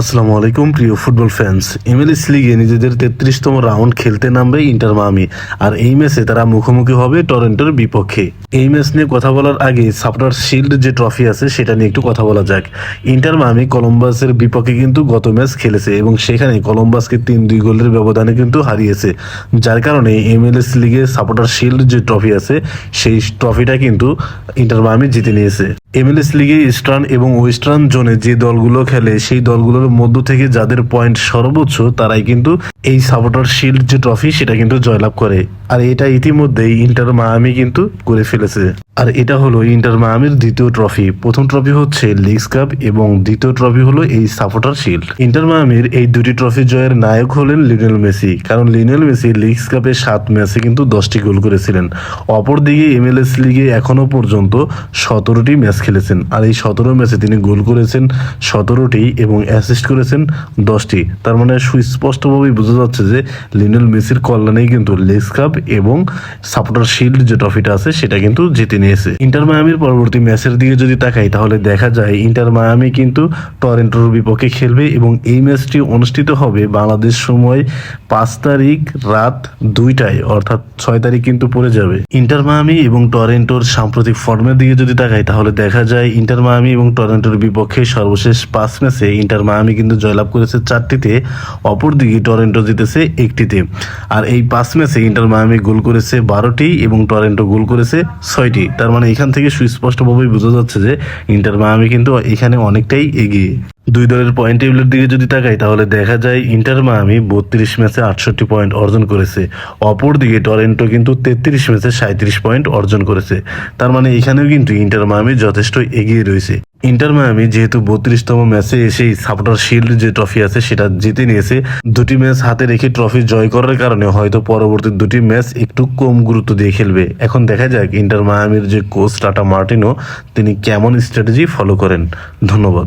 আসসালামু আলাইকুম, প্রিয় ফুটবল ফ্যান্স এমএলএস লিগে নিজেদের তেত্রিশতম রাউন্ড খেলতে নামবে ইন্টার মামি আর এই ম্যাচে তারা মুখোমুখি হবে টরেন্টোর বিপক্ষে। এই ম্যাচ নিয়ে কথা বলার আগে সাপটার শিল্ড যে ট্রফি আছে, সেটা নিয়ে একটু কথা বলা যাক। ইন্টার মামি কলম্বাসের বিপক্ষে কিন্তু গত ম্যাচ খেলেছে, এবং সেখানে কলম্বাসকে তিন দুই গোলের ব্যবধানে কিন্তু হারিয়েছে। যার কারণে এমএলএস লিগে সাপোর্টার শিল্ড যে ট্রফি আছে, সেই ট্রফিটা কিন্তু ইন্টার মামি জিতে নিয়েছে। এমএলএস লিগে ইস্টার্ন এবং ওয়েস্টার্ন জোনে যে দলগুলো খেলে, সেই দলগুলোর মধ্য থেকে যাদের পয়েন্ট সর্বোচ্চ, তারাই কিন্তু এই সাপোর্টার শিল্ড যে ট্রফি সেটা কিন্তু জয়লাভ করে। আর এটা ইতিমধ্যেই ইন্টার মায়ামি কিন্তু করে ফেলেছে। আর এটা হলো ইন্টার মায়ামির দ্বিতীয় ট্রফি প্রথম ট্রফি হচ্ছে লিগস কাপ এবং দ্বিতীয় ট্রফি হলো এই সাপোর্টার শিল্ড ইন্টার মায়ামির এই দুটি ট্রফি জয়ের নায়ক হলেন লিওনেল মেসি। কারণ লিওনেল মেসি লিগস কাপে সাত ম্যাচে কিন্তু দশটি গোল করেছিলেন। অপরদিকে এমএলএস লিগে এখনও পর্যন্ত সতেরোটি ম্যাচ খেলেছেন। আর এই সতেরো ম্যাচে তিনি গোল করেছেন সতেরোটি এবং অ্যাসিস্ট করেছেন দশটি। তার মানে সুস্পষ্টভাবেই বোঝা যাচ্ছে যে লিওনেল মেসির কল্যাণেই কিন্তু লিগস কাপ এবং সাপোর্টার শিল্ড যে ট্রফিটা আছে, সেটা কিন্তু জিতে নিয়েছে। ইন্টার মায়ামির পরবর্তী ম্যাচের দিকে যদি তাকাই, তাহলে দেখা যায় ইন্টার মায়ামি কিন্তু টরেন্টোর বিপক্ষে খেলবে এবং এই ম্যাচটি অনুষ্ঠিত হবে বাংলাদেশ সময় পাঁচ তারিখ রাত দুইটায়, অর্থাৎ ছয় তারিখ কিন্তু পড়ে যাবে। ইন্টার মায়ামি এবং টরেন্টোর সাম্প্রতিক ফর্মের দিকে যদি তাকাই, তাহলে দেখা যায় ইন্টার মায়ামি এবং টরেন্টোর বিপক্ষে সর্বশেষ পাঁচ ম্যাচে ইন্টার মায়ামি কিন্তু জয়লাভ করেছে চারটিতে, অপরদিকে টরেন্টো জিতেছে একটিতে। আর এই পাঁচ ম্যাচে ইন্টার মায়ামি গোল করেছে বারোটি এবং টরেন্টো গোল করেছে ছয়টি। তার মানে এখান থেকে সুস্পষ্টভাবেই বোঝা যাচ্ছে যে ইন্টার মায়ামি কিন্তু এখানে অনেকটাই এগিয়ে। দুই দলের পয়েন্ট টেবিলের দিকে যদি তাকাই, তাহলে দেখা যায় ইন্টার মায়ামি বত্রিশ ম্যাচে আটষট্টি পয়েন্ট অর্জন করেছে। অপরদিকে টরেন্টো কিন্তু তেত্রিশ ম্যাচে সাঁত্রিশ পয়েন্ট অর্জন করেছে। তার মানে এখানেও কিন্তু ইন্টার মায়ামি যথেষ্ট এগিয়ে রয়েছে। ইন্টার মায়ামি যেহেতু বত্রিশতম ম্যাচে এসেই সাপোর্টার শিল্ড যে ট্রফি আছে, সেটা জিতে নিয়েছে। দুটি ম্যাচ হাতে রেখে ট্রফি জয় করার কারণে হয়তো পরবর্তী দুটি ম্যাচ একটু কম গুরুত্ব দিয়ে খেলবে। এখন দেখা যাক ইন্টার মায়ামির যে কোচ টাটা মার্টিনো তিনি কেমন স্ট্র্যাটেজি ফলো করেন। ধন্যবাদ।